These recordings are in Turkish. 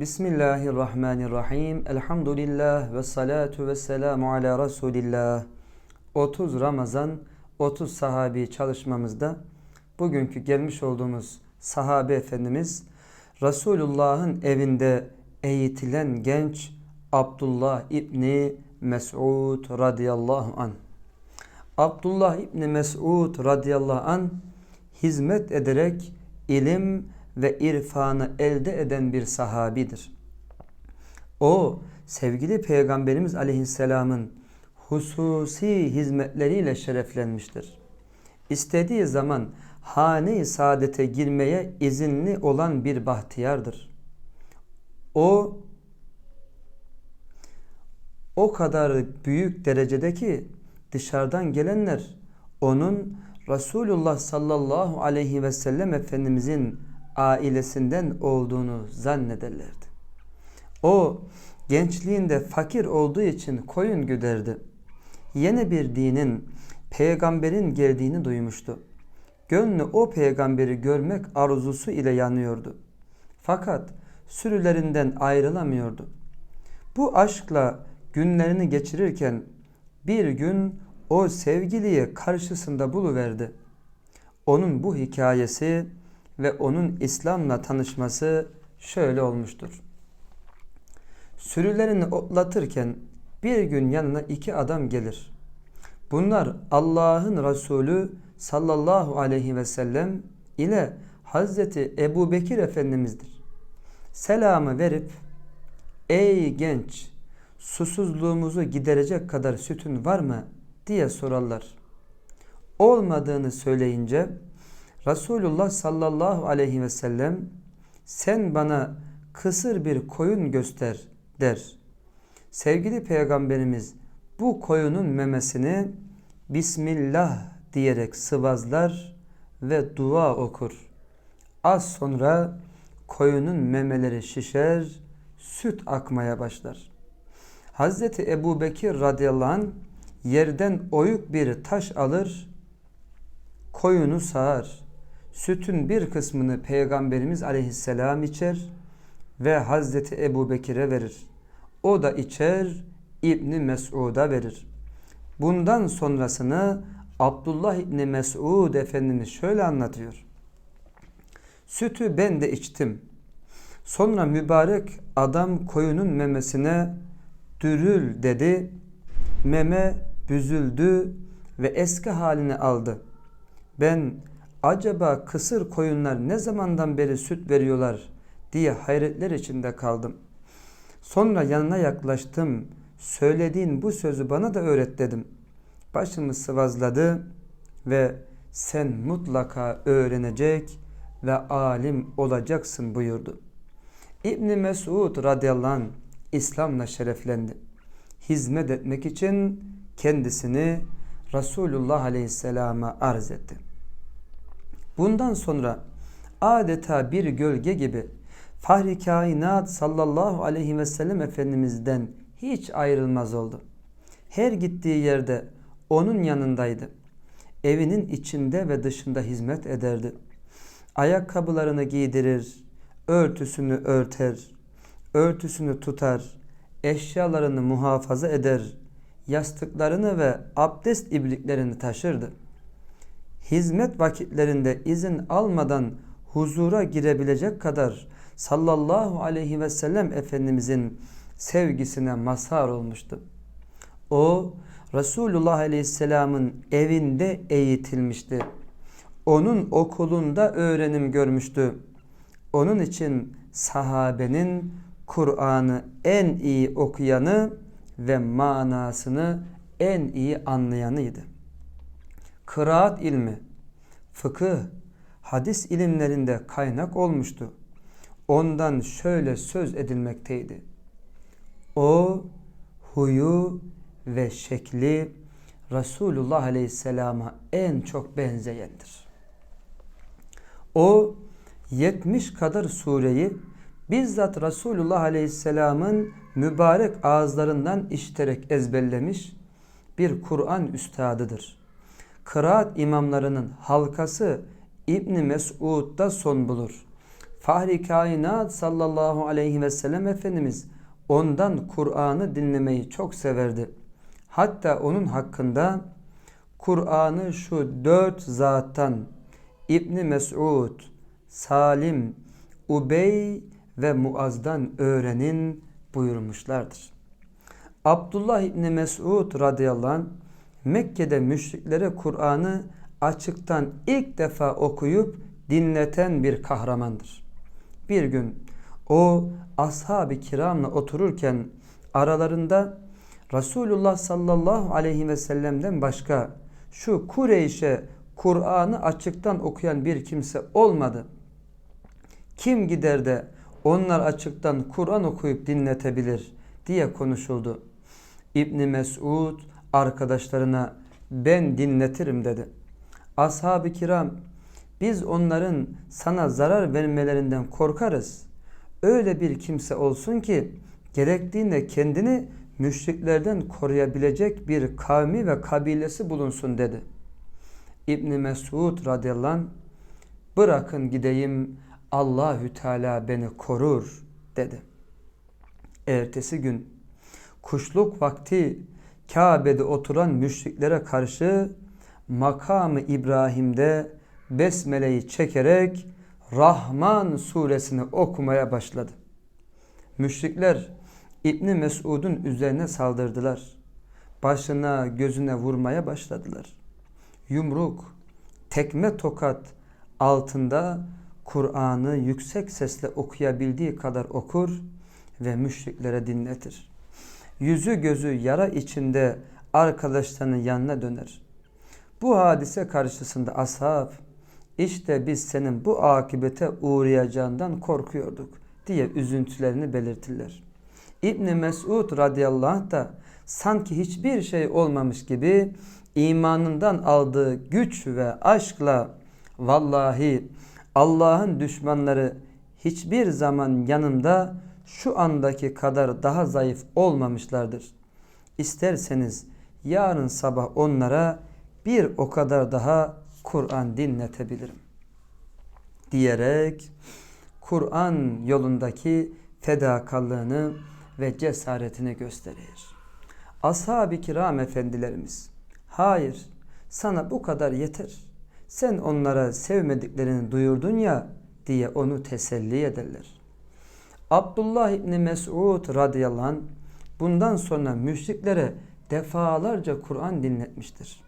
Bismillahirrahmanirrahim. Elhamdülillah ve salatu ve selamu ala Resulillah. 30 Ramazan 30 sahabi çalışmamızda bugünkü gelmiş olduğumuz sahabe efendimiz Resulullah'ın evinde eğitilen genç Abdullah İbni Mes'ud radıyallahu an. Abdullah İbni Mes'ud radıyallahu an hizmet ederek ilim ve irfanı elde eden bir sahabidir. O sevgili Peygamberimiz Aleyhisselam'ın hususi hizmetleriyle şereflenmiştir. İstediği zaman hane-i saadete girmeye izinli olan bir bahtiyardır. O o kadar büyük derecede ki dışarıdan gelenler onun Resulullah sallallahu aleyhi ve sellem Efendimizin ailesinden olduğunu zannederlerdi. O gençliğinde fakir olduğu için koyun güderdi. Yeni bir dinin peygamberin geldiğini duymuştu. Gönlü o peygamberi görmek arzusu ile yanıyordu. Fakat sürülerinden ayrılamıyordu. Bu aşkla günlerini geçirirken bir gün o sevgiliyi karşısında buluverdi. Onun bu hikayesi ve onun İslam'la tanışması şöyle olmuştur. Sürülerini otlatırken bir gün yanına iki adam gelir. Bunlar Allah'ın Resulü sallallahu aleyhi ve sellem ile Hazreti Ebu Bekir Efendimiz'dir. Selamı verip ey genç susuzluğumuzu giderecek kadar sütün var mı diye sorarlar. Olmadığını söyleyince Resulullah sallallahu aleyhi ve sellem sen bana kısır bir koyun göster der. Sevgili peygamberimiz bu koyunun memesini Bismillah diyerek sıvazlar ve dua okur. Az sonra koyunun memeleri şişer, süt akmaya başlar. Hazreti Ebu Bekir radıyallahu anh yerden oyuk bir taş alır, koyunu sağar. Sütün bir kısmını Peygamberimiz aleyhisselam içer ve Hazreti Ebu Bekir'e verir. O da içer, İbni Mesud'a verir. Bundan sonrasını Abdullah İbni Mesud Efendimiz şöyle anlatıyor. Sütü ben de içtim. Sonra mübarek adam koyunun memesine dürül dedi. Meme büzüldü ve eski halini aldı. Ben acaba kısır koyunlar ne zamandan beri süt veriyorlar diye hayretler içinde kaldım. Sonra yanına yaklaştım. Söylediğin bu sözü bana da öğret dedim. Başımı sıvazladı ve sen mutlaka öğrenecek ve alim olacaksın buyurdu. İbni Mesud radıyallahu anh İslam'la şereflendi. Hizmet etmek için kendisini Resulullah aleyhisselama arz etti. Bundan sonra adeta bir gölge gibi Fahri kainat sallallahu aleyhi ve sellem Efendimiz'den hiç ayrılmaz oldu. Her gittiği yerde onun yanındaydı. Evinin içinde ve dışında hizmet ederdi. Ayakkabılarını giydirir, örtüsünü örter, örtüsünü tutar, eşyalarını muhafaza eder, yastıklarını ve abdest ibliklerini taşırdı. Hizmet vakitlerinde izin almadan huzura girebilecek kadar sallallahu aleyhi ve sellem Efendimizin sevgisine mazhar olmuştu. O Resulullah Aleyhisselam'ın evinde eğitilmişti. Onun okulunda öğrenim görmüştü. Onun için sahabenin Kur'an'ı en iyi okuyanı ve manasını en iyi anlayanıydı. Kıraat ilmi, fıkıh, hadis ilimlerinde kaynak olmuştu. Ondan şöyle söz edilmekteydi. O huyu ve şekli Resulullah Aleyhisselam'a en çok benzeyendir. O 70 kadar sureyi bizzat Resulullah Aleyhisselam'ın mübarek ağızlarından işiterek ezberlemiş bir Kur'an üstadıdır. Kıraat imamlarının halkası İbni Mesud'da son bulur. Fahri kainat sallallahu aleyhi ve sellem Efendimiz ondan Kur'an'ı dinlemeyi çok severdi. Hatta onun hakkında Kur'an'ı şu dört zattan İbni Mes'ud, Salim, Ubey ve Muaz'dan öğrenin buyurmuşlardır. Abdullah İbni Mes'ud radıyallahu anh Mekke'de müşriklere Kur'an'ı açıktan ilk defa okuyup dinleten bir kahramandır. Bir gün o ashab-ı kiramla otururken aralarında Resulullah sallallahu aleyhi ve sellem'den başka şu Kureyş'e Kur'an'ı açıktan okuyan bir kimse olmadı. Kim gider de onlar açıktan Kur'an okuyup dinletebilir diye konuşuldu. İbni Mesud arkadaşlarına ben dinletirim dedi. Ashab-ı kiram biz onların sana zarar vermelerinden korkarız. Öyle bir kimse olsun ki gerektiğinde kendini müşriklerden koruyabilecek bir kavmi ve kabilesi bulunsun dedi. İbn Mesud radıyallahu bırakın gideyim Allahü Teala beni korur dedi. Ertesi gün kuşluk vakti Kabe'de oturan müşriklere karşı makamı İbrahim'de besmeleyi çekerek Rahman suresini okumaya başladı. Müşrikler İbni Mesud'un üzerine saldırdılar. Başına gözüne vurmaya başladılar. Yumruk, tekme tokat altında Kur'an'ı yüksek sesle okuyabildiği kadar okur ve müşriklere dinletir. Yüzü gözü yara içinde arkadaşlarının yanına döner. Bu hadise karşısında ashab işte biz senin bu akibete uğrayacağından korkuyorduk diye üzüntülerini belirtirler. İbni Mesud radıyallahu anh da sanki hiçbir şey olmamış gibi imanından aldığı güç ve aşkla vallahi Allah'ın düşmanları hiçbir zaman yanımda şu andaki kadar daha zayıf olmamışlardır. İsterseniz yarın sabah onlara bir o kadar daha Kur'an dinletebilirim. Diyerek Kur'an yolundaki fedakallığını ve cesaretini gösterir. Ashab-ı kiram efendilerimiz, hayır sana bu kadar yeter. Sen onlara sevmediklerini duyurdun ya diye onu teselli ederler. Abdullah İbni Mesud radıyallahu anh bundan sonra müşriklere defalarca Kur'an dinletmiştir.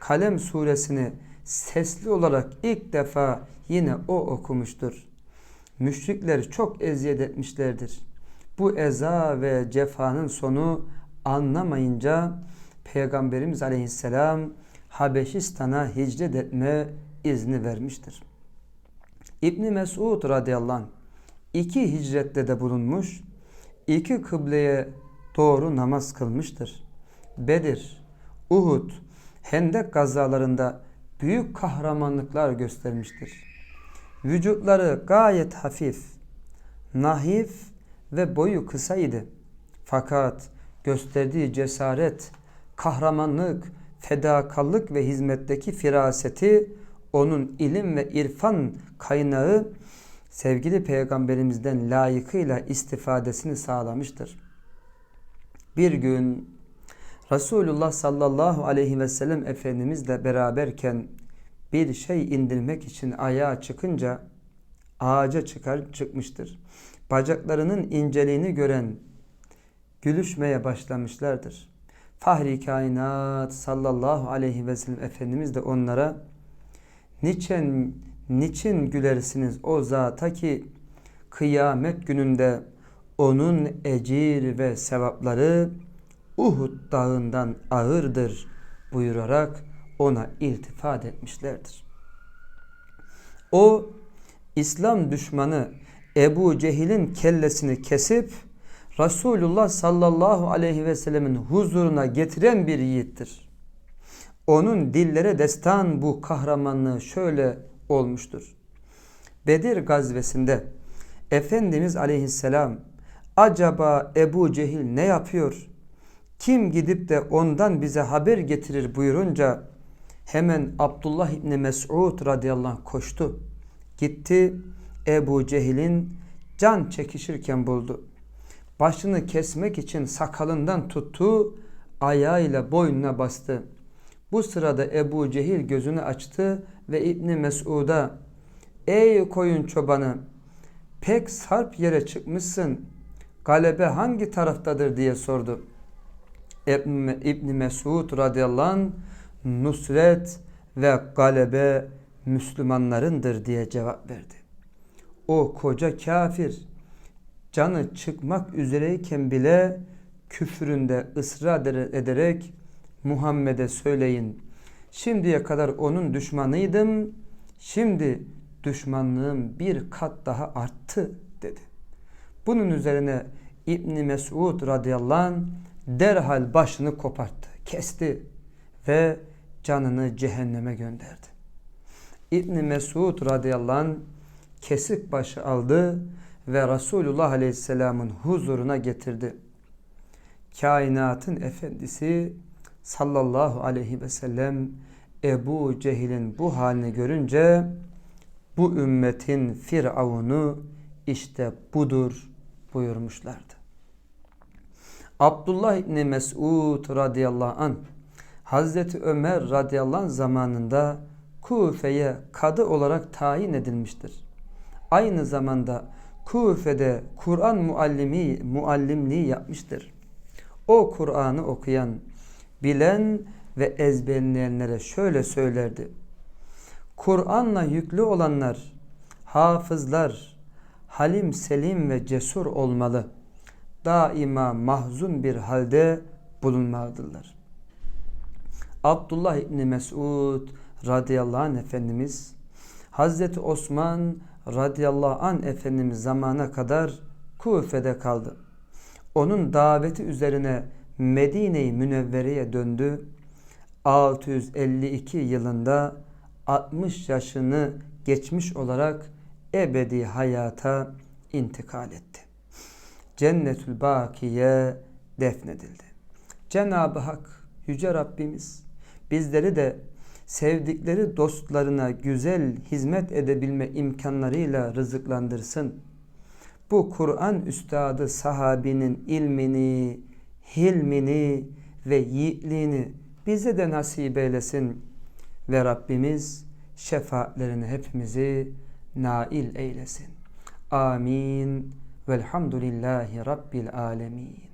Kalem suresini sesli olarak ilk defa yine o okumuştur. Müşrikler çok eziyet etmişlerdir. Bu eza ve cefanın sonu anlamayınca Peygamberimiz Aleyhisselam Habeşistan'a hicret etme izni vermiştir. İbni Mesud radıyallahu anh iki hicrette de bulunmuş, iki kıbleye doğru namaz kılmıştır. Bedir, Uhud, Hendek gazalarında büyük kahramanlıklar göstermiştir. Vücutları gayet hafif, nahif ve boyu kısaydı. Fakat gösterdiği cesaret, kahramanlık, fedakarlık ve hizmetteki firaseti onun ilim ve irfan kaynağı sevgili peygamberimizden layıkıyla istifadesini sağlamıştır. Bir gün Resulullah sallallahu aleyhi ve sellem Efendimizle beraberken bir şey indirmek için ayağa çıkınca ağaca çıkar çıkmıştır. Bacaklarının inceliğini gören gülüşmeye başlamışlardır. Fahri kainat sallallahu aleyhi ve sellem Efendimiz de onlara niçin, niçin gülersiniz o zata ki kıyamet gününde onun ecir ve sevapları Uhud dağından ağırdır buyurarak ona iltifat etmişlerdir. O İslam düşmanı Ebu Cehil'in kellesini kesip Resulullah sallallahu aleyhi ve sellemin huzuruna getiren bir yiğittir. Onun dillere destan bu kahramanlığı şöyle olmuştur. Bedir gazvesinde Efendimiz aleyhisselam acaba Ebu Cehil ne yapıyor? Kim gidip de ondan bize haber getirir buyurunca hemen Abdullah İbni Mes'ud radıyallahu anh koştu. Gitti Ebu Cehil'in can çekişirken buldu. Başını kesmek için sakalından tuttu, ayağıyla boynuna bastı. Bu sırada Ebu Cehil gözünü açtı ve İbni Mesud'a Ey koyun çobanı pek sarp yere çıkmışsın. Galebe hangi taraftadır diye sordu. İbni Mesud radıyallahu anh nusret ve galebe Müslümanlarındır diye cevap verdi. O koca kafir canı çıkmak üzereyken bile küfründe ısrar ederek Muhammed'e söyleyin. Şimdiye kadar onun düşmanıydım. Şimdi düşmanlığım bir kat daha arttı dedi. Bunun üzerine İbni Mesud radıyallahu anh derhal başını koparttı, kesti ve canını cehenneme gönderdi. İbni Mesud radıyallahu anh kesik başı aldı ve Resulullah aleyhisselamın huzuruna getirdi. Kainatın efendisi sallallahu aleyhi ve sellem Ebu Cehil'in bu halini görünce bu ümmetin firavunu işte budur buyurmuşlardı. Abdullah İbni Mesud radıyallahu an Hazreti Ömer radıyallahu anh zamanında Kufe'ye kadı olarak tayin edilmiştir. Aynı zamanda Kufe'de Kur'an muallimi, muallimliği yapmıştır. O Kur'an'ı okuyan, bilen ve ezberleyenlere şöyle söylerdi. Kur'an'la yüklü olanlar, hafızlar, halim selim ve cesur olmalı. Daima mahzun bir halde bulunmalıdırlar. Abdullah İbni Mesud radıyallahu anh Efendimiz Hazreti Osman radıyallahu anh Efendimiz zamana kadar Kufe'de kaldı. Onun daveti üzerine Medine-i Münevvere'ye döndü. 652 yılında 60 yaşını geçmiş olarak ebedi hayata intikal etti. Cennetül Bakiye defnedildi. Cenab-ı Hak Yüce Rabbimiz bizleri de sevdikleri dostlarına güzel hizmet edebilme imkanlarıyla rızıklandırsın. Bu Kur'an üstadı sahabinin ilmini, hilmini ve yiğitliğini bize de nasip eylesin. Ve Rabbimiz şefaatlerini hepimizi nail eylesin. Amin. Velhamdülillahi Rabbil alemin.